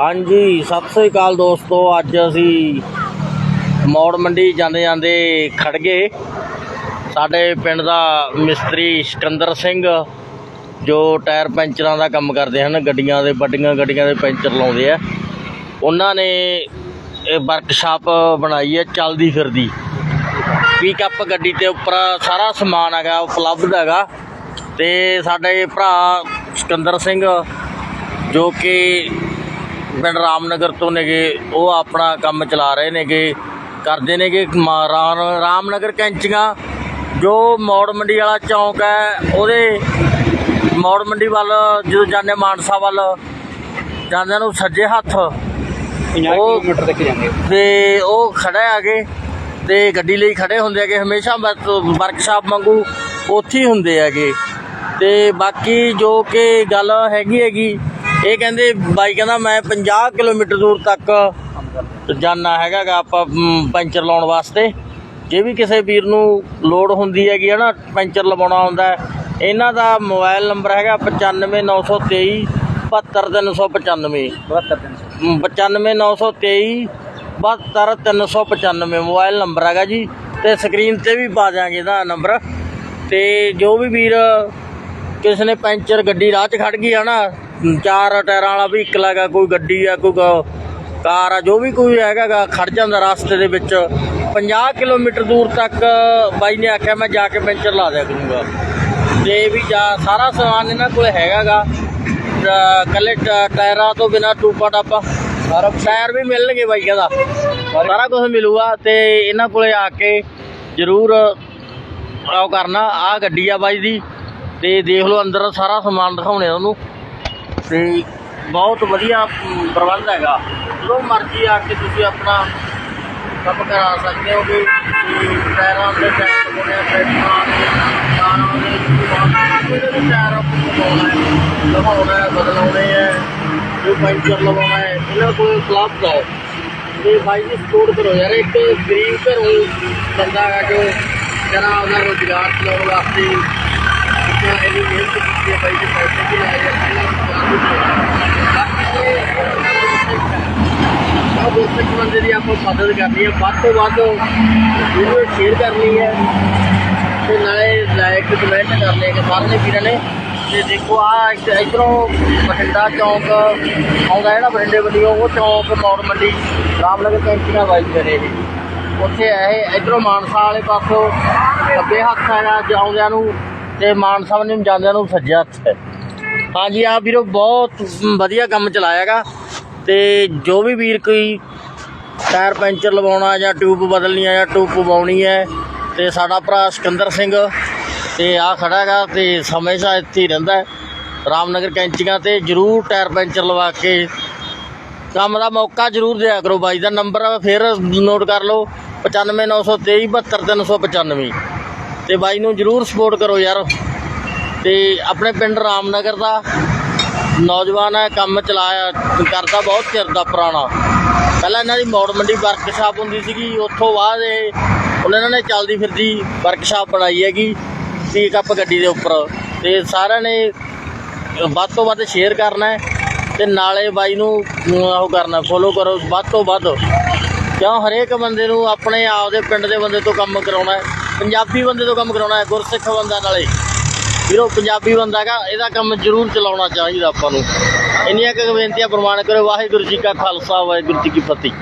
ਹਾਂਜੀ, ਸਤਿ ਸ੍ਰੀ ਅਕਾਲ ਦੋਸਤੋ, ਅੱਜ ਅਸੀਂ ਮੌੜ ਮੰਡੀ ਜਾਂਦੇ ਜਾਂਦੇ ਖੜ ਗਏ। ਸਾਡੇ ਪਿੰਡ ਦਾ ਮਿਸਤਰੀ ਸਿਕੰਦਰ ਸਿੰਘ, ਜੋ ਟਾਇਰ ਪੈਂਚਰਾਂ ਦਾ ਕੰਮ ਕਰਦੇ ਹਨ, ਗੱਡੀਆਂ ਦੇ, ਵੱਡੀਆਂ ਗੱਡੀਆਂ ਦੇ ਪੈਂਚਰ ਲਾਉਂਦੇ ਆ। ਉਹਨਾਂ ਨੇ ਇਹ ਵਰਕਸ਼ਾਪ ਬਣਾਈ ਹੈ, ਚੱਲਦੀ ਫਿਰਦੀ। ਪਿਕਅਪ ਗੱਡੀ ਤੇ ਉੱਪਰ ਸਾਰਾ ਸਮਾਨ ਹੈਗਾ, ਉਪਲਬਧ ਹੈਗਾ। ਤੇ ਸਾਡੇ ਭਰਾ ਸਿਕੰਦਰ ਸਿੰਘ, ਜੋ ਕਿ ਪਿੰਡ ਰਾਮਨਗਰ ਤੋਂ ਨੇਗੇ ਉਹ ਆਪਣਾ ਕੰਮ ਚਲਾ ਰਹੇ ਨੇਗੇ ਕਰਦੇ ਨੇਗੇ ਰਾਮਨਗਰ ਕੈਂਚੀਆਂ ਜੋ ਮੌੜ ਮੰਡੀ ਵਾਲਾ ਚੌਂਕ ਹੈ ਉਹਦੇ ਮੌੜ ਮੰਡੀ ਵੱਲ ਜਦੋਂ ਜਾਂਦੇ ਮਾਨਸਾ ਵੱਲ ਜਾਂਦਿਆਂ ਨੂੰ ਸੱਜੇ ਹੱਥ 50 ਉਹ- ਕਿਲੋਮੀਟਰ ਤੱਕ ਜਾਂਦੇ ਤੇ ਉਹ ਖੜਾ ਹੈਗੇ ਤੇ ਗੱਡੀ ਲਈ ਖੜੇ ਹੁੰਦੇ ਹੈਗੇ ਹਮੇਸ਼ਾ ਵਰਕਸ਼ਾਪ ਵਾਂਗੂ ਉੱਥੇ ਹੀ ਹੁੰਦੇ ਹੈਗੇ। ਤੇ ਬਾਕੀ ਜੋ ਕਿ ਗੱਲ ਹੈਗੀ ਹੈਗੀ ਇਹ ਕਹਿੰਦੇ ਬਾਈ ਕਹਿੰਦਾ ਮੈਂ 50 ਕਿਲੋਮੀਟਰ ਦੂਰ ਤੱਕ ਜਾਣਾ ਹੈਗਾਗਾ ਆਪਾਂ ਪੈਂਚਰ ਲਾਉਣ ਵਾਸਤੇ। ਜੇ ਵੀ ਕਿਸੇ ਵੀਰ ਨੂੰ ਲੋੜ ਹੁੰਦੀ ਹੈਗੀ ਹੈ ਨਾ ਪੈਂਚਰ ਲਵਾਉਣਾ ਹੁੰਦਾ ਹੈ, ਇਹਨਾਂ ਦਾ ਮੋਬਾਈਲ ਨੰਬਰ ਹੈਗਾ 95923 72395 72 95923 72395 ਮੋਬਾਈਲ ਨੰਬਰ ਹੈਗਾ ਜੀ ਤੇ ਸਕਰੀਨ ਤੇ ਵੀ ਪਾ ਦਿਆਂਗੇ ਇਹਦਾ ਨੰਬਰ। ਤੇ ਜੋ ਵੀ ਵੀਰ ਕਿਸੇ ਨੇ ਪੈਂਚਰ ਗੱਡੀ ਰਾਹ 'ਚ ਖੜ ਗਈ ਆ ਨਾ ਚਾਰ ਟਾਇਰਾਂ ਵਾਲਾ ਵੀ ਹੈਗਾ ਕੋਈ ਗੱਡੀ ਆ ਕੋਈ ਕਾਰ ਆ ਜੋ ਵੀ ਕੋਈ ਹੈਗਾਗਾ ਖੜ ਜਾਂਦਾ ਰਸਤੇ ਦੇ ਵਿੱਚ। 50 ਕਿਲੋਮੀਟਰ ਦੂਰ ਤੱਕ ਬਾਈ ਨੇ ਆਖਿਆ ਮੈਂ ਜਾ ਕੇ ਪੈਂਚਰ ਲਾ ਦਿਆ ਕਰੂੰਗਾ। ਤੇ ਵੀ ਜਾ ਸਾਰਾ ਸਮਾਨ ਇਹਨਾਂ ਕੋਲ ਹੈਗਾਗਾ ਕੱਲੇ ਟਾਇਰਾਂ ਤੋਂ ਬਿਨਾ ਟੂਪਾ ਟਾਪਾ। ਸਾਰਾ ਟਾਇਰ ਵੀ ਮਿਲਣਗੇ ਬਾਈ ਕਹਿੰਦਾ। ਸਾਰਾ ਕੁਝ ਮਿਲੂਗਾ ਤੇ ਇਹਨਾਂ ਕੋਲੇ ਆ ਕੇ ਜ਼ਰੂਰ ਆਓ ਕਰਨਾ। ਆ ਗੱਡੀ ਆ ਬਾਈ ਦੀ। ਤੇ ਦੇਖ ਲਓ ਅੰਦਰ ਸਾਰਾ ਸਮਾਨ ਦਿਖਾਉਣੇ ਉਹਨੂੰ। ਤੇ ਬਹੁਤ ਵਧੀਆ ਪ੍ਰਬੰਧ ਹੈਗਾ। ਜੋ ਮਰਜ਼ੀ ਆ ਕੇ ਤੁਸੀਂ ਆਪਣਾ ਕੰਮ ਕਰਾ ਸਕਦੇ ਹੋ ਕਿ ਪੈਰਾਂ ਦੇ ਟਾਇਰ ਲਗਾਉਣੇ ਆ ਦੇ ਕਾਰਾਂ ਦੇ ਕੋਈ ਵੀ ਟਾਇਰ ਲਗਾਉਣਾ ਹੈ ਲਗਾਉਣਾ ਹੈ ਬਦਲਾਉਣੇ ਹੈ ਜੋ ਪੈਂਚਰ ਲਗਾਉਣਾ ਹੈ, ਇਹਨਾਂ ਕੋਲ ਉਪਲਬਧ ਹੈ। ਤੇ ਬਾਈ ਜੀ ਸਪੋਰਟ ਕਰੋ ਯਾਰ, ਇੱਕ ਗਰੀਬ ਘਰੋਂ ਬੰਦਾ ਹੈਗਾ ਜੋ ਜਰਾ ਉਹਦਾ ਰੋਜ਼ਗਾਰ ਚਲਾਉਣ ਵਾਸਤੇ ਇੱਕ ਮਿਹਨਤ ਕੀਤੀ ਹੈ ਬਾਈ ਜੀ ਪੈਸੇ ਵੀ ਲਾਏ ਆ ਆਹ ਦੋਸਤ ਇੱਕ ਬੰਦੇ ਦੀ ਆਪਾਂ ਮਦਦ ਕਰਨੀ ਹੈ ਵੱਧ ਤੋਂ ਵੱਧ ਵੀਡੀਓ ਸ਼ੇਅਰ ਕਰਨੀ ਹੈ ਤੇ ਨਾਲੇ ਲਾਈਕ ਕਮੈਂਟ ਕਰਨੇ ਕਿ ਸਾਰੇ ਵੀਰਾਂ ਨੇ ਤੇ ਦੇਖੋ ਆ ਇਧਰੋਂ ਬਠਿੰਡਾ ਚੌਂਕ, ਆਉਂਦਾ ਜਿਹੜਾ ਬਠਿੰਡੇ ਵੱਲੋਂ, ਉਹ ਚੌਂਕ ਮੌੜ ਮੰਡੀ ਰਾਮਨਗਰ ਕੈਂਟੀਨਾ ਵਾਈਜ਼ ਕਰੇ ਇਹ ਉੱਥੇ ਇਹ ਇਧਰੋਂ ਮਾਨਸਾ ਵਾਲੇ ਪਾਸੋਂ ਖੱਬੇ ਹੱਥ ਹੈਗਾ ਜਾਉਂਦਿਆਂ ਨੂੰ ਤੇ ਸਾਹਿਬ ਨੇ ਜਾਂਦਿਆਂ ਨੂੰ ਸੱਜਿਆ ਹੱਥ। ਹਾਂਜੀ ਆ ਵੀਰੋ ਬਹੁਤ ਵਧੀਆ ਕੰਮ ਚਲਾਇਆਗਾ ਤੇ ਜੋ ਵੀ ਵੀਰ ਕੋਈ ਟਾਇਰ ਪੈਂਚਰ ਲਵਾਉਣਾ ਜਾਂ ਟਿਊਬ ਬਦਲਣੀ ਹੈ ਜਾਂ ਟਿਊਬ ਪਵਾਉਣੀ ਹੈ ਤੇ ਸਾਡਾ ਭਰਾ ਸਿਕੰਦਰ ਸਿੰਘ ਤੇ ਆ ਖੜਾ ਹੈਗਾ ਤੇ ਹਮੇਸ਼ਾ ਇੱਥੇ ਹੀ ਰਹਿੰਦਾ ਰਾਮਨਗਰ ਕੈਂਚੀਆਂ ਤੇ ਜਰੂਰ ਟਾਇਰ ਪੈਂਚਰ ਲਵਾ ਕੇ ਕੰਮ ਦਾ ਮੌਕਾ ਜਰੂਰ ਦਿਆ ਕਰੋ ਬਾਈ ਦਾ। ਨੰਬਰ ਫਿਰ ਨੋਟ ਕਰ ਲਓ 95923 72395 ਤੇ ਬਾਈ ਨੂੰ ਜਰੂਰ ਸਪੋਰਟ ਕਰੋ ਯਾਰ। ਤੇ ਆਪਣੇ ਪਿੰਡ ਰਾਮਨਗਰ ਦਾ ਨੌਜਵਾਨ ਹੈ, ਕੰਮ ਚਲਾਇਆ, ਕਰਦਾ ਬਹੁਤ ਚਿਰ ਦਾ ਪੁਰਾਣਾ। ਪਹਿਲਾਂ ਇਹਨਾਂ ਦੀ ਮੌੜ ਮੰਡੀ ਵਰਕਸ਼ਾਪ ਹੁੰਦੀ ਸੀਗੀ, ਉੱਥੋਂ ਬਾਅਦ ਇਹ ਹੁਣ ਇਹਨਾਂ ਨੇ ਚੱਲਦੀ ਫਿਰਦੀ ਵਰਕਸ਼ਾਪ ਬਣਾਈ ਹੈਗੀ ਪਿਕਅਪ ਗੱਡੀ ਦੇ ਉੱਪਰ। ਤੇ ਸਾਰਿਆਂ ਨੇ ਵੱਧ ਤੋਂ ਵੱਧ ਸ਼ੇਅਰ ਕਰਨਾ ਹੈ, ਤੇ ਨਾਲੇ ਬਾਈ ਨੂੰ ਉਹ ਕਰਨਾ ਫੋਲੋ ਕਰੋ। ਵੱਧ ਤੋਂ ਵੱਧ ਕਿਉਂ ਹਰੇਕ ਬੰਦੇ ਨੂੰ ਆਪਣੇ ਆਪ ਦੇ ਪਿੰਡ ਦੇ ਬੰਦੇ ਤੋਂ ਕੰਮ ਕਰਾਉਣਾ ਪੰਜਾਬੀ ਬੰਦੇ ਤੋਂ ਕੰਮ ਕਰਾਉਣਾ ਹੈ, ਗੁਰਸਿੱਖ ਬੰਦਾ ਨਾਲੇ ਵੀਰੋ, ਪੰਜਾਬੀ ਬੰਦਾ ਹੈਗਾ, ਇਹਦਾ ਕੰਮ ਜ਼ਰੂਰ ਚਲਾਉਣਾ ਚਾਹੀਦਾ ਆਪਾਂ ਨੂੰ। ਇੰਨੀਆਂ ਕੁ ਬੇਨਤੀਆਂ ਪ੍ਰਮਾਣ ਕਰੋ ਵਾਹਿਗੁਰੂ ਜੀ ਕਾ ਖਾਲਸਾ, ਵਾਹਿਗੁਰੂ ਜੀ ਕੀ ਫਤਿਹ।